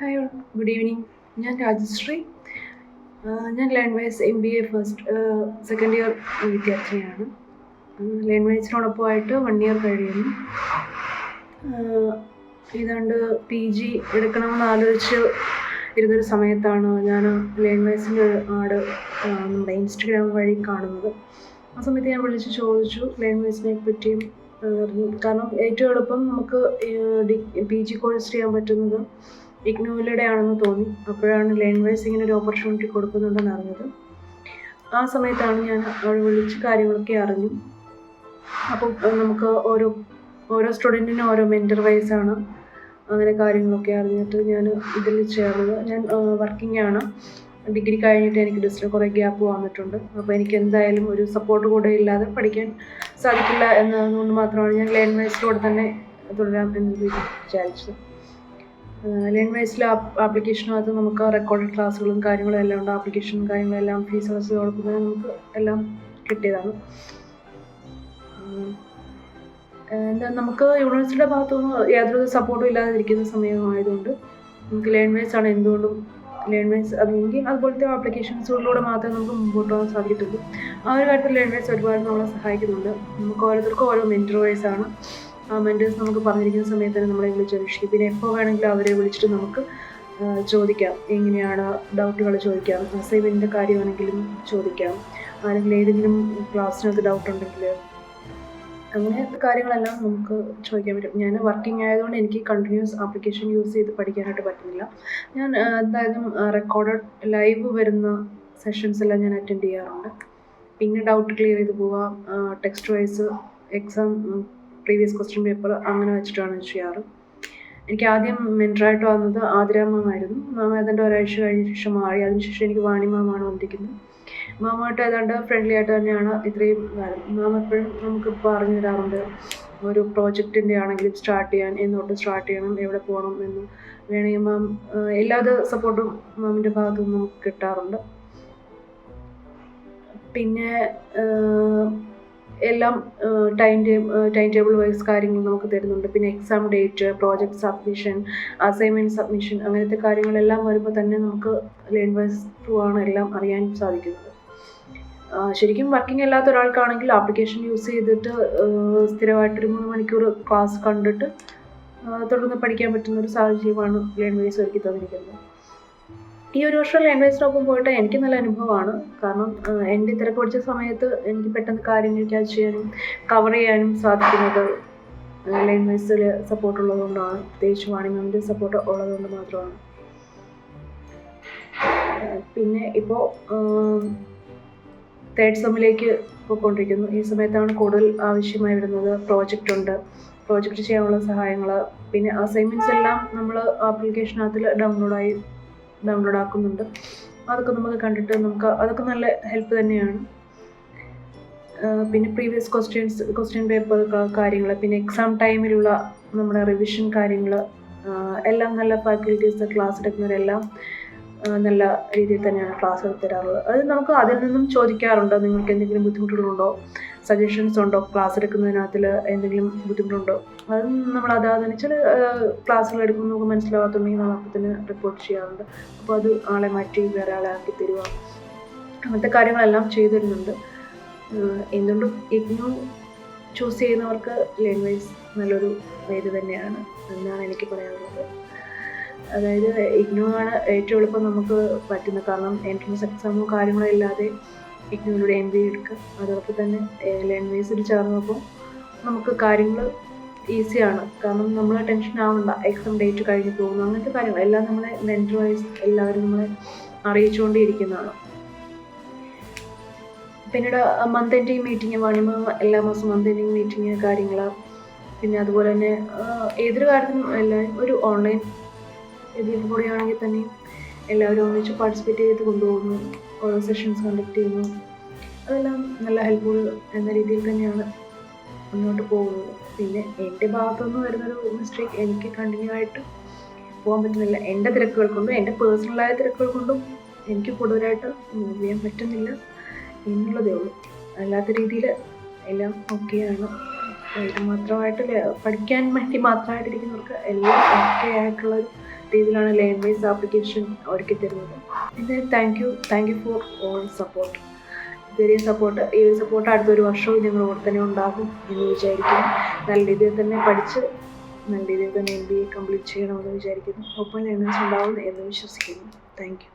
Hi good evening ഞാൻ രാജശ്രീ. ഞാൻ wise M B A first second year വിദ്യാർത്ഥിനിയാണ്. Land വൈസിനോടൊപ്പമായിട്ട് വൺ ഇയർ കഴിയുന്നു. ഏതാണ്ട് പി ജി എടുക്കണമെന്ന് ആലോചിച്ച് ഇരുന്നൊരു സമയത്താണ് ഞാൻ ഒരു ആഡ് നമ്മുടെ ഇൻസ്റ്റഗ്രാം വഴി കാണുന്നത്. ആ സമയത്ത് ഞാൻ വിളിച്ച് ചോദിച്ചു ലാൻഡ് വൈസിനെ പറ്റിയും കാരണം ഏറ്റവും എളുപ്പം നമുക്ക് പി ജി കോഴ്സ് ചെയ്യാൻ പറ്റുന്നത് ഇഗ്നോയിലൂടെ ആണെന്ന് തോന്നി. അപ്പോഴാണ് ലേൺ വൈസ് ഇങ്ങനെ ഒരു ഓപ്പർച്യൂണിറ്റി കൊടുക്കുന്നുണ്ടെന്ന് അറിഞ്ഞത്. ആ സമയത്താണ് ഞാൻ അവിടെ വിളിച്ച് കാര്യങ്ങളൊക്കെ അറിഞ്ഞു. അപ്പം നമുക്ക് ഓരോ ഓരോ സ്റ്റുഡന്റിനും ഓരോ മെന്റർ വൈസാണ് അങ്ങനെ കാര്യങ്ങളൊക്കെ അറിഞ്ഞിട്ട് ഞാൻ ഇതിൽ ചേർന്നത്. ഞാൻ വർക്കിംഗ് ആണ്. ഡിഗ്രി കഴിഞ്ഞിട്ട് എനിക്ക് ഡിസ്റ്റർ കുറേ ഗ്യാപ്പ് വന്നിട്ടുണ്ട്. അപ്പോൾ എനിക്ക് എന്തായാലും ഒരു സപ്പോർട്ട് കൂടെ ഇല്ലാതെ പഠിക്കാൻ സാധിക്കില്ല എന്നതുകൊണ്ട് മാത്രമാണ് ഞാൻ ലേൺ വൈസിലൂടെ തന്നെ തുടരാം എന്ന് വിചാരിച്ചത്. ലേൺ വൈസിലെ ആപ്ലിക്കേഷനകത്ത് നമുക്ക് റെക്കോർഡഡ് ക്ലാസ്സുകളും കാര്യങ്ങളും എല്ലാം ഉണ്ട്. ആപ്ലിക്കേഷനും കാര്യങ്ങളെല്ലാം ഫീസ് അടച്ച് കൊടുക്കുന്നത് നമുക്ക് എല്ലാം കിട്ടിയതാണ്. എന്താ നമുക്ക് യൂണിവേഴ്സിറ്റിയുടെ ഭാഗത്തുനിന്ന് യാതൊരു സപ്പോർട്ടും ഇല്ലാതിരിക്കുന്ന സമയമായതുകൊണ്ട് നമുക്ക് ലേൺ വൈസ് ആണ് എന്തുകൊണ്ടും ലേൺ വൈസ് അല്ലെങ്കിൽ അതുപോലത്തെ ആപ്ലിക്കേഷൻസുകളിലൂടെ മാത്രമേ നമുക്ക് മുമ്പോട്ട് പോകാൻ സാധിക്കത്തുള്ളൂ. ആ ഒരു കാര്യത്തിൽ ലേൺ വൈസ് ഒരുപാട് നമ്മളെ സഹായിക്കുന്നുണ്ട്. നമുക്ക് ഓരോരുത്തർക്കും ഓരോ മെന്റർ വൈസ് ആണ് ആ മെന്റേഴ്സ് നമുക്ക് പറഞ്ഞിരിക്കുന്ന സമയത്ത് തന്നെ നമ്മളെ വിളിച്ച് അന്വേഷിക്കും പിന്നെ എപ്പോൾ വേണമെങ്കിലും അവരെ വിളിച്ചിട്ട് നമുക്ക് ചോദിക്കാം. എങ്ങനെയാണ് ഡൗട്ടുകൾ ചോദിക്കാം? അസൈൻമെന്റിന്റെ കാര്യമാണെങ്കിലും ചോദിക്കാം. അല്ലെങ്കിൽ ഏതെങ്കിലും ക്ലാസ്സിനകത്ത് ഡൗട്ട് ഉണ്ടെങ്കിൽ അങ്ങനെ കാര്യങ്ങളെല്ലാം നമുക്ക് ചോദിക്കാൻ പറ്റും. ഞാൻ വർക്കിംഗ് ആയതുകൊണ്ട് എനിക്ക് കണ്ടിന്യൂസ് ആപ്ലിക്കേഷൻ യൂസ് ചെയ്ത് പഠിക്കാനായിട്ട് പറ്റുന്നില്ല. ഞാൻ എന്തായാലും റെക്കോർഡഡ് ലൈവ് വരുന്ന സെഷൻസ് എല്ലാം ഞാൻ അറ്റൻഡ് ചെയ്യാറുണ്ട്. പിന്നെ ഡൗട്ട് ക്ലിയർ ചെയ്ത് പോവാം. Text wise exam previous question paper അങ്ങനെ വെച്ചിട്ടാണ് ചെയ്യാറ്. എനിക്ക് ആദ്യം മെന്ററായിട്ട് വന്നത് ആതിര മാം ഏതാണ്ട് ഒരാഴ്ച കഴിഞ്ഞ ശേഷം മാറി. അതിനുശേഷം എനിക്ക് വാണി മാമാണ് വന്നിരിക്കുന്നത്. മാമായിട്ട് ഏതാണ്ട് ഫ്രണ്ട്ലി ആയിട്ട് തന്നെയാണ് ഇത്രയും കാലം. എപ്പോഴും നമുക്ക് പറഞ്ഞു തരാറുണ്ട് ഒരു പ്രോജക്റ്റിന്റെ ആണെങ്കിലും സ്റ്റാർട്ട് ചെയ്യാൻ എന്നോട്ട് സ്റ്റാർട്ട് ചെയ്യണം എവിടെ പോകണം എന്ന്. വേണമെങ്കിൽ മാം എല്ലാവിധ സപ്പോർട്ടും മാമിന്റെ ഭാഗത്തു നിന്ന് കിട്ടാറുണ്ട്. പിന്നെ എല്ലാം time table time table wise കാര്യങ്ങൾ നമുക്ക് തരുന്നുണ്ട്. പിന്നെ exam date project submission assignment submission അങ്ങനത്തെ കാര്യങ്ങളെല്ലാം വരുമ്പോൾ തന്നെ നമുക്ക് ലേൺ വൈസ് ത്രൂ ആണ് എല്ലാം അറിയാൻ സാധിക്കുന്നത്. ശരിക്കും വർക്കിംഗ് അല്ലാത്ത ഒരാൾക്കാണെങ്കിൽ ആപ്ലിക്കേഷൻ യൂസ് ചെയ്തിട്ട് സ്ഥിരമായിട്ടൊരു മൂന്ന് മണിക്കൂർ ക്ലാസ് കണ്ടിട്ട് തുടർന്ന് പഠിക്കാൻ പറ്റുന്ന ഒരു സാഹചര്യമാണ് ലേൺ വൈസ് ഒരുക്കി തന്നിരിക്കുന്നത്. ഈ ഒരു വർഷം ലാംഗ്വേജ് സ്റ്റോപ്പും പോയിട്ട് എനിക്ക് നല്ല അനുഭവമാണ്. കാരണം എന്റെ തിരക്ക് പഠിച്ച സമയത്ത് എനിക്ക് പെട്ടെന്ന് കാര്യങ്ങൾ ക്യാച്ച് ചെയ്യാനും കവർ ചെയ്യാനും സാധിക്കുന്നത് ലാംഗ്വേജിൽ സപ്പോർട്ട് ഉള്ളതുകൊണ്ടാണ്. പ്രത്യേകിച്ച് വാണി മാമിന്റെ സപ്പോർട്ട് ഉള്ളതുകൊണ്ട് മാത്രമാണ്. പിന്നെ ഇപ്പോൾ തേർഡ് സെമ്മിലേക്ക് പോയിക്കൊണ്ടിരിക്കുന്നു. ഈ സമയത്താണ് കൂടുതൽ ആവശ്യമായി വരുന്നത് പ്രോജക്റ്റ് ഉണ്ട്. പ്രോജക്റ്റ് ചെയ്യാനുള്ള സഹായങ്ങൾ പിന്നെ അസൈൻമെന്റ്സ് എല്ലാം നമ്മൾ ആപ്ലിക്കേഷനകത്തിൽ ഡൗൺലോഡായി ഡൗൺലോഡ് ആക്കുന്നുണ്ട്. അതൊക്കെ നമുക്ക് കണ്ടിട്ട് നമുക്ക് അതൊക്കെ നല്ല ഹെൽപ്പ് തന്നെയാണ്. പിന്നെ പ്രീവിയസ് ക്വസ്റ്റ്യൻസ് ക്വസ്റ്റ്യൻ പേപ്പർ കാര്യങ്ങൾ പിന്നെ എക്സാം ടൈമിലുള്ള നമ്മുടെ റിവിഷൻ കാര്യങ്ങൾ എല്ലാം നല്ല ഫാക്കൽറ്റീസ് ക്ലാസ് എടുക്കുന്നവരെല്ലാം നല്ല രീതിയിൽ തന്നെയാണ് ക്ലാസ് എടുത്ത് തരാറുള്ളത് അത് നമുക്ക് അതിൽ നിന്നും ചോദിക്കാറുണ്ട്? നിങ്ങൾക്ക് എന്തെങ്കിലും ബുദ്ധിമുട്ടുകളുണ്ടോ? സജഷൻസ് ഉണ്ടോ? ക്ലാസ് എടുക്കുന്നതിനകത്തിൽ എന്തെങ്കിലും ബുദ്ധിമുട്ടുണ്ടോ? അത് നമ്മൾ അതാതെ ചില ക്ലാസ്സുകൾ എടുക്കുമ്പോൾ നമുക്ക് മനസ്സിലാവാത്തുണ്ടെങ്കിൽ നമ്മൾ അപ്പം തന്നെ റിപ്പോർട്ട് ചെയ്യാറുണ്ട്. അപ്പോൾ അത് ആളെ മാറ്റി വേറെ ആളെ ആക്കി തരിക. അങ്ങനത്തെ കാര്യങ്ങളെല്ലാം ചെയ്തു തരുന്നുണ്ട്. എന്തുകൊണ്ടും ഇഗ്നു ചൂസ് ചെയ്യുന്നവർക്ക് ലാംഗ്വേജ് നല്ലൊരു ഇത് തന്നെയാണ് എന്നാണ് എനിക്ക് പറയാനുള്ളത്. അതായത് ഇഗ്നോ ആണ് ഏറ്റവും എളുപ്പം നമുക്ക് പറ്റുന്നത്. കാരണം എൻട്രൻസ് എക്സാമോ കാര്യങ്ങളോ ഇല്ലാതെ ഇഗ്നുവിലൂടെ എം ബി എടുക്കുക. അതോടൊപ്പം തന്നെ ലാംഗ്വേജിൽ ചേർന്നപ്പോൾ നമുക്ക് കാര്യങ്ങൾ ഈസിയാണ് കാരണം നമ്മൾ ടെൻഷൻ ആവണ്ട. എക്സാം ഡേറ്റ് കഴിഞ്ഞ് പോകുന്നു. അങ്ങനത്തെ കാര്യങ്ങൾ എല്ലാം നമ്മളെ മെന്റർ വൈസ് എല്ലാവരും നമ്മളെ അറിയിച്ചുകൊണ്ടേയിരിക്കുന്നതാണ് പിന്നീട് മന്ത് എൻഡിങ് മീറ്റിംഗ് വണിമ എല്ലാ മാസവും മന്ത് എൻഡിങ് മീറ്റിംഗ് കാര്യങ്ങൾ പിന്നെ അതുപോലെ തന്നെ ഏതൊരു കാര്യത്തിനും എല്ലാവരും ഒരു ഓൺലൈൻ ഇതിൽ കൂടെയാണെങ്കിൽ തന്നെ എല്ലാവരും ഒന്നിച്ച് പാർട്ടിസിപ്പേറ്റ് ചെയ്ത് കൊണ്ടുപോകുന്നു. ഓരോ സെഷൻസ് കണ്ടക്ട് ചെയ്യുന്നു. അതെല്ലാം നല്ല ഹെൽപ്ഫുൾ എന്ന രീതിയിൽ തന്നെയാണ് മുന്നോട്ട് പോകുന്നത്. പിന്നെ എന്റെ ഭാഗത്തുനിന്ന് വരുന്നൊരു മിസ്റ്റേക്ക് എനിക്ക് കണ്ടിന്യൂ ആയിട്ട് പോകാൻ പറ്റുന്നില്ല. എന്റെ തിരക്കുകൾ കൊണ്ടും എന്റെ പേഴ്സണലായ തിരക്കുകൾ കൊണ്ടും എനിക്ക് കൂടുതലായിട്ട് മൂവ് ചെയ്യാൻ പറ്റുന്നില്ല എന്നുള്ളതേ ഉള്ളൂ. അല്ലാത്ത രീതിയിൽ എല്ലാം ഓക്കെയാണ് ഇത് മാത്രമായിട്ട് പഠിക്കാൻ വേണ്ടി മാത്രമായിട്ടിരിക്കുന്നവർക്ക് എല്ലാം ഓക്കെ ആയിട്ടുള്ളൊരു രീതിയിലാണ് ലേൺ ബേസ് ആപ്ലിക്കേഷൻ ഒരുക്കി തരുന്നത്. പിന്നെ thank you thank you for all support ഇതുവരെയും സപ്പോർട്ട് ഈ ഒരു സപ്പോർട്ട് അടുത്തൊരു വർഷവും ഞങ്ങൾ ഇവിടെ തന്നെ ഉണ്ടാകും എന്ന് വിചാരിക്കുന്നു. നല്ല രീതിയിൽ തന്നെ പഠിച്ച് നല്ല രീതിയിൽ തന്നെ എം ബി എ കംപ്ലീറ്റ് ചെയ്യണമെന്ന് വിചാരിക്കുന്നു. ഒപ്പം ലേണേഴ്സ് ഉണ്ടാവും എന്ന് വിശ്വസിക്കുന്നു. Thank you